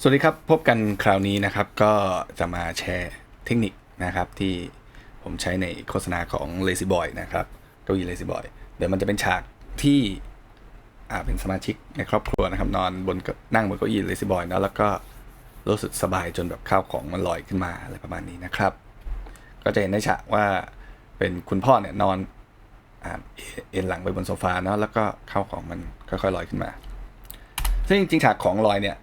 สวัสดีครับ พบกันคราวนี้นะครับ ก็จะมาแชร์เทคนิคนะครับ ที่ผมใช้ในโฆษณาของ Lazy Boy นะครับเก้าอี้ Lazy Boy เดี๋ยวมันจะเป็นฉากที่อ่าเป็นสมาชิกในครอบครัวนะครับ นอนบนนั่งบนเก้าอี้ Lazy Boy เนะแล้วก็รู้สึกสบายจนแบบข้าวของมันลอยขึ้นมาอะไรประมาณนี้นะครับ ก็จะเห็นในฉากว่าเป็นคุณพ่อเนี่ยนอนเอเอ็นหลังไปบนโซฟาเนาะแล้วก็ข้าวของมันค่อยๆลอยขึ้นมา ซึ่งจริงๆฉากของลอยเนี่ย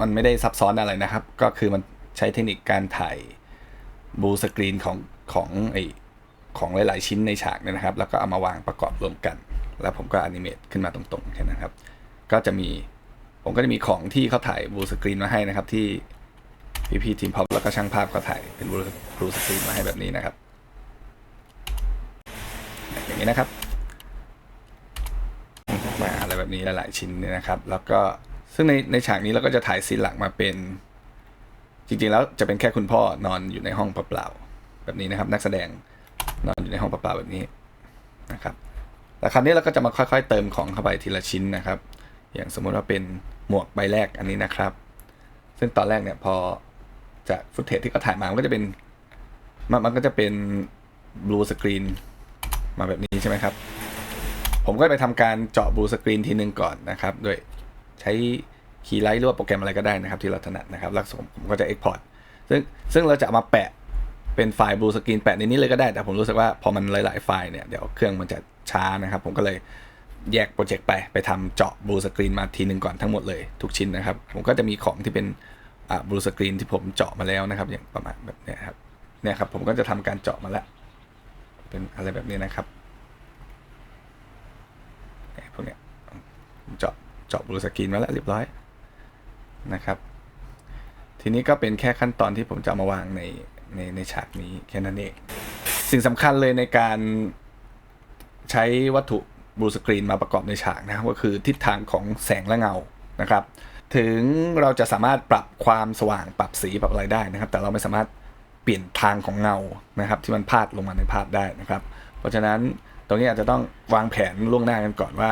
มันไม่ได้ซับซ้อนอะไรนะครับ ก็คือมันใช้เทคนิคการถ่ายบูสกรีนของของไอของหลายๆชิ้นในฉากเนี่ยนะครับ แล้วก็เอามาวางประกอบรวมกัน แล้วผมก็อนิเมตขึ้นมาตรงๆแค่นั้นครับ ก็จะมีผมก็จะมีของที่เขาถ่ายบูสกรีนมาให้นะครับ ที่พี่พีทีมพอปแล้วก็ช่างภาพเขาถ่ายเป็นบูบูสกรีนมาให้แบบนี้นะครับ อย่างนี้นะครับมาอะไรแบบนี้หลายๆชิ้นเนี่ยนะครับ แล้วก็ ซึ่งในในฉากนี้เราก็จะถ่ายซีนหลักมาเป็น จริงๆแล้วจะเป็นแค่คุณพ่อนอนอยู่ในห้องเปล่าๆแบบนี้นะครับ นักแสดงนอนอยู่ในห้องเปล่าๆแบบนี้นะครับแต่คราวนี้เราก็จะมาค่อย ๆ เติมของเข้าไปทีละชิ้นนะครับ อย่างสมมุติว่าเป็นหมวกใบแรกอันนี้นะครับ ซึ่งตอนแรกเนี่ยพอจากฟุตเทจที่เขาถ่ายมามันก็จะเป็นมันมันก็จะเป็นบลูสกรีนมาแบบนี้ใช่ไหมครับ ผมก็ไปทำการเจาะบลูสกรีนทีนึงก่อนนะครับโดย ใช้คีย์ไลท์หรือว่าโปรแกรมอะไรก็ได้นะครับที่เราถนัดนะครับแล้วผมก็จะ Export ซึ่งซึ่งเราจะเอามาแปะเป็นไฟล์บลูสกรีนแปะในนี้เลยก็ได้ แต่ผมรู้สึกว่าพอมันหลาย ๆ ไฟล์เนี่ยเดี๋ยวเครื่องมันจะช้านะครับ ผมก็เลยแยกโปรเจกต์ไปไปทำเจาะบลูสกรีนมาทีหนึ่งก่อนทั้งหมดเลยทุกชิ้นนะครับ ผมก็จะมีของที่เป็นอ่าบลูสกรีนที่ผมเจาะมาแล้วนะครับ อย่างประมาณแบบนี้ครับเนี่ยครับผมก็จะทำการเจาะมาแล้ว เป็นอะไรแบบนี้นะครับพวกเนี้ยเจาะ เจาะบลูสกรีนมาแล้วเรียบร้อยนะครับ ทีนี้ก็เป็นแค่ขั้นตอนที่ผมจะมาวางในในในฉากนี้แค่นั้นเอง สิ่งสำคัญเลยในการใช้วัตถุบลูสกรีนมาประกอบในฉากนะครับก็คือทิศทางของแสงและเงานะครับ ถึงเราจะสามารถปรับความสว่างปรับสีปรับอะไรได้นะครับ แต่เราไม่สามารถเปลี่ยนทางของเงานะครับ ที่มันพาดลงมาในภาพได้นะครับ เพราะฉะนั้นตรงนี้อาจจะต้องวางแผนล่วงหน้ากันก่อนว่า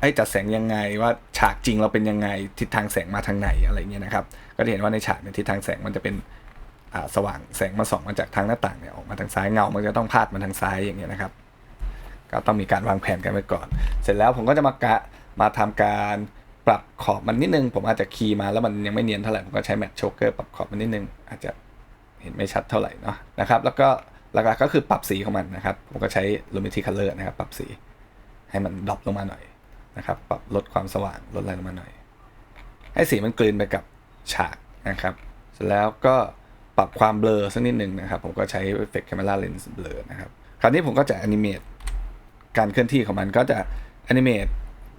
ไอ้จัดแสงยังไงว่าฉากจริงเราเป็นยังไงทิศทางแสงมาทางไหนอะไรเงี้ยนะครับ ก็จะเห็นว่าในฉากเนี่ยทิศทางแสงมันจะเป็นสว่างแสงมาส่องมาจากทางหน้าต่างเนี่ยออกมาทางซ้ายเงา มันจะต้องพาดมาทางซ้ายอย่างเงี้ยนะครับ ก็ต้องมีการวางแผนกันไว้ก่อน เสร็จแล้วผมก็จะมากะมาทำการปรับขอบมันนิดนึง ผมอาจจะคีย์มาแล้วมันยังไม่เนียนเท่าไหร่ผมก็ใช้แมทโชเกอร์ปรับขอบมันนิดนึง อาจจะเห็นไม่ชัดเท่าไหร่เนาะนะครับ แล้วก็หลักๆก็คือปรับสีของมันนะครับ ผมก็ใช้ Luminity Color นะครับ ปรับสีให้มันดรอปลงมาหน่อย นะครับปรับลดความสว่างลดอะไรลงมาหน่อย ให้สีมันกลืนไปกับฉากนะครับ เสร็จแล้วก็ปรับความเบลอสักนิดหนึ่งนะครับ ผมก็ใช้ Effect Camera Lens Blur นะครับ คราวนี้ผมก็จะ animate การเคลื่อนที่ของมันก็จะ animate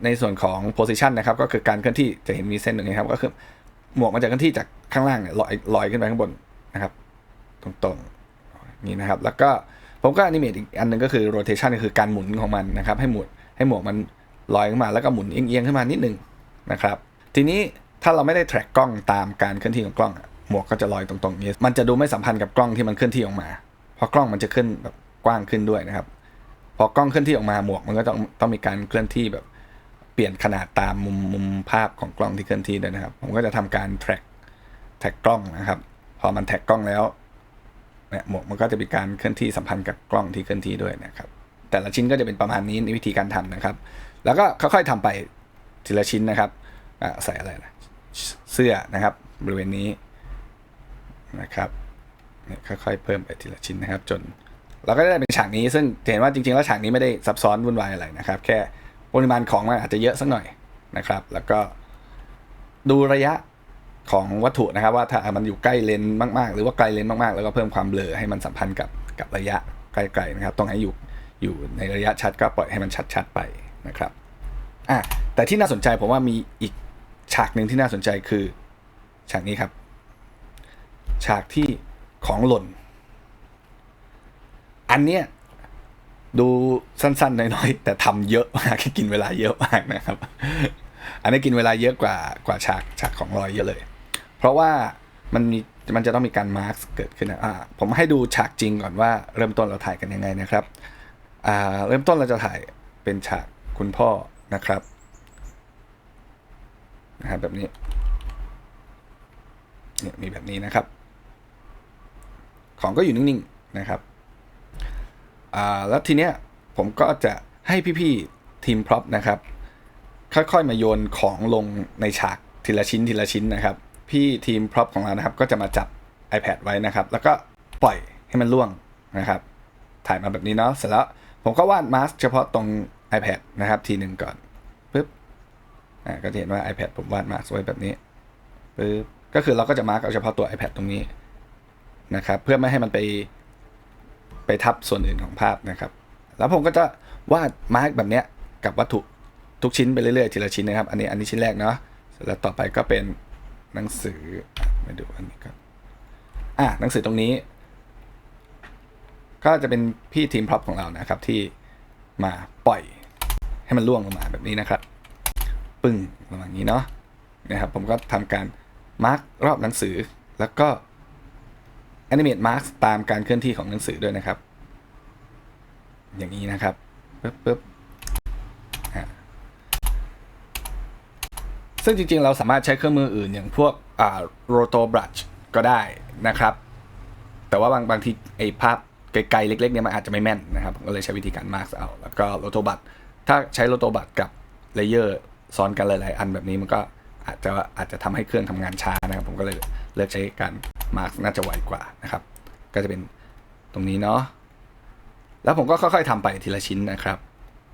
ในส่วนของ position นะครับ ก็คือการเคลื่อนที่จะเห็นมีเส้นตรงนี้ครับ ก็คือหมวกมันจะเคลื่อนที่จากข้างล่างเนี่ยลอยลอยขึ้นไปข้างบนนะครับ ตรงๆนี่นะครับ แล้วก็ผมก็ animate อีกอันหนึงก็คือ rotation ก็คือการหมุนของมันนะครับ ให้หมุนให้หมวกมัน ลอยขึ้นมาแล้วก็หมุนเอียงๆขึ้นมานิดนึงนะครับ ทีนี้ถ้าเราไม่ได้ track กล้องตามการเคลื่อนที่ของกล้อง หมวกก็จะลอยตรงๆนี้ มันจะดูไม่สัมพันธ์กับกล้องที่มันเคลื่อนที่ออกมา เพราะกล้องมันจะขึ้นแบบกว้างขึ้นด้วยนะครับ พอกล้องเคลื่อนที่ออกมาหมวกมันก็ต้องต้องมีการเคลื่อนที่แบบเปลี่ยนขนาดตามมุมมุมภาพของกล้องที่เคลื่อนที่ด้วยนะครับ ผมก็จะทำการ track แท็กกล้องนะครับ พอมันแท็กกล้องแล้วเนี่ยหมวกมันก็จะมีการเคลื่อนที่สัมพันธ์กับกล้องที่เคลื่อนที่ด้วยนะครับ แต่ละชิ้นก็จะเป็นประมาณนี้ในวิธีการทำนะครับ แล้วก็ค่อยๆทำไปทีละชิ้นนะครับใส่อะไรนะเสื้อนะครับ บริเวณนี้นะครับค่อยๆเพิ่มไปทีละชิ้นนะครับ จนเราก็ได้เป็นฉากนี้ซึ่งเห็นว่าจริงๆแล้วฉากนี้ไม่ได้ซับซ้อนวุ่นวายอะไรนะครับ แค่ปริมาณของมันอาจจะเยอะสักหน่อยนะครับ แล้วก็ดูระยะของวัตถุนะครับ ว่าถ้ามันอยู่ใกล้เลนส์มากๆ หรือว่าไกลเลนส์มากๆ แล้วก็เพิ่มความเบลอให้มันสัมพันธ์กับกับระยะไกลๆนะครับต้องให้อยู่อยู่ในระยะชัดก็ปล่อยให้มันชัดๆไป นะครับอะแต่ที่น่าสนใจผมว่ามีอีกฉากหนึ่งที่น่าสนใจคือฉากนี้ครับ ฉากที่ของหล่น อันเนี้ยดูสั้นๆน้อยๆแต่ทำเยอะมากกินเวลาเยอะมากนะครับ อันนี้กินเวลาเยอะกว่ากว่าฉากฉากของรอยเยอะเลย เพราะว่ามันมีมันจะต้องมีการมาร์กเกิดขึ้นนะอ่าผมให้ดูฉากจริงก่อนว่าเริ่มต้นเราถ่ายกันยังไงนะครับอ่าเริ่มต้นเราจะถ่ายเป็นฉาก คุณพ่อนะครับนะครับแบบนี้เนี่ยมีแบบนี้นะครับ ของก็อยู่นิ่งๆนะครับอ่าแล้วทีเนี้ยผมก็จะให้พี่ๆทีมพร็อพนะครับ ค่อยๆมาโยนของลงในฉากทีละชิ้นทีละชิ้นนะครับ พี่ทีมพร็อพของเรานะครับ ก็จะมาจับ iPad ไว้นะครับ แล้วก็ปล่อยให้มันล่วงนะครับ ถ่ายมาแบบนี้เนาะเสร็จแล้วผมก็วาดมาสก์เฉพาะตรง iPad นะครับทีหนึ่งก่อนปึ๊บอ่าก็จะเห็นว่า iPad ผมวาดมาสไว้แบบนี้ปึ๊บก็คือเราก็จะมาร์กเอาเฉพาะตัว iPad ตรงนี้นะครับ เพื่อไม่ให้มันไปไปทับส่วนอื่นของภาพนะครับ แล้วผมก็จะวาดมาร์กแบบเนี้ยกับวัตถุทุกชิ้นไปเรื่อยๆทีละชิ้นนะครับ อันนี้อันนี้ชิ้นแรกเนาะแล้วต่อไปก็เป็นหนังสือมาดูอันนี้ก่อนอะหนังสือตรงนี้ ก็จะเป็นพี่ทีมพร็อพของเรานะครับที่มาปล่อย ให้มันล่วงลงมาแบบนี้นะครับ ปึ้งประมาณนี้เนาะนะครับผมก็ทำการมาร์กรอบหนังสือ แล้วก็ Animate Marks ตามการเคลื่อนที่ของหนังสือด้วยนะครับ อย่างนี้นะครับปึ๊บปึ๊บอะซึ่งจริงๆ เราสามารถใช้เครื่องมืออื่นอย่างพวกอ่า roto brush ก็ได้นะครับ แต่ว่าบางบางทีไอ้ภาพไกลๆเล็กๆเนี่ยมันอาจจะไม่แม่นนะครับ ก็เลยใช้วิธีการมาร์กเอา แล้วก็โลโตบัต ถ้าใช้โลโตบัตกับเลเยอร์ซ้อนกันหลาย ๆ อันแบบนี้มันก็อาจจะอาจจะทำให้เครื่องทำงานช้านะครับ ผมก็เลยเลือกใช้การมาร์กน่าจะไวกว่านะครับ ก็จะเป็นตรงนี้เนาะแล้วผมก็ค่อย ๆทำไปทีละชิ้นนะครับ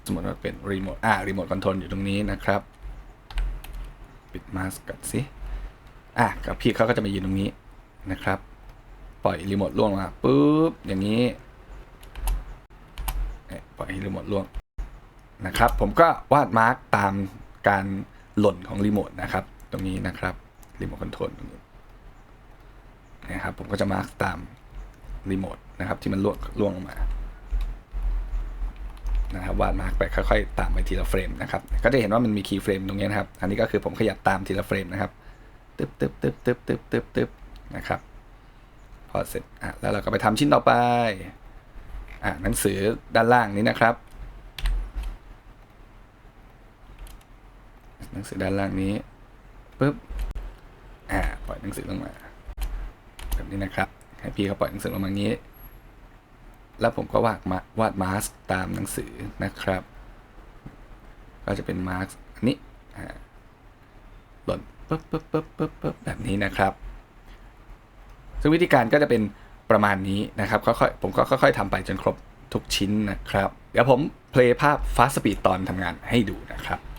สมมติว่าเป็นรีโมทอ่ารีโมทคอนโทรลอยู่ตรงนี้นะครับ ปิดมาสก์ก่อนสิอะกับพี่เขาก็จะมายืนตรงนี้นะครับ ปล่อยรีโมทล่วงมาปุ๊บอย่างนี้ปล่อยให้รีโมทล่วง นะครับ ผมก็วาดมาร์กตามการหล่นของรีโมทนะครับ ตรงนี้นะครับรีโมทคอนโทรลตรงนี้นะครับผมก็จะมาร์กตามรีโมทนะครับที่มันล่วงล่วงลงมานะครับวาดมาร์กไปค่อยๆ ตามไปทีละเฟรมนะครับ ก็จะเห็นว่ามันมีคีย์เฟรมตรงนี้นะครับ อันนี้ก็คือผมขยับตามทีละเฟรมนะครับตึ๊บตึ๊บตึ๊บตึ๊บตึ๊บตึ๊บตึ๊บนะครับ พอเสร็จอะแล้วเราก็ไปทำชิ้นต่อไปอะหนังสือด้านล่างนี้นะครับ นังสือด้านล่างนี้ปุ๊บอ่าปล่อยหนังสือลงมา แบบนี้นะครับ ให้พี่เขาปล่อยหนังสือลงมาอย่างนี้ แล้วผมก็วาดมาวาดมาสก์ตามหนังสือนะครับ ก็จะเป็นมาสก์อันนี้อ่าหล่นปุ๊บปุ๊บปุ๊บปุ๊บปุ๊บแบบนี้นะครับซึ่งวิธีการก็จะเป็นประมาณนี้นะครับค่อยๆผมก็ค่อยๆทำไปจนครบทุกชิ้นนะครับ เดี๋ยวผมเพลย์ภาพฟาสต์สปีดตอนทำงานให้ดูนะครับ「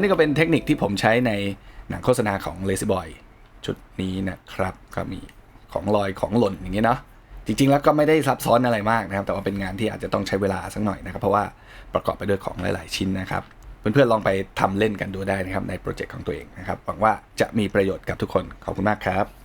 และนี่ก็เป็นเทคนิคที่ผมใช้ในหนังโฆษณาของ Lazy Boy ชุดนี้นะครับ ก็มีของลอยของหล่นอย่างนี้เนาะจริงๆแล้วก็ไม่ได้ซับซ้อนอะไรมากนะครับ แต่ว่าเป็นงานที่อาจจะต้องใช้เวลาสักหน่อยนะครับ เพราะว่าประกอบไปด้วยของหลาย ๆ ชิ้นนะครับ เพื่อนๆลองไปทำเล่นกันดูได้นะครับในโปรเจกต์ของตัวเองนะครับหวังว่าจะมีประโยชน์กับทุกคนขอบคุณมากครับ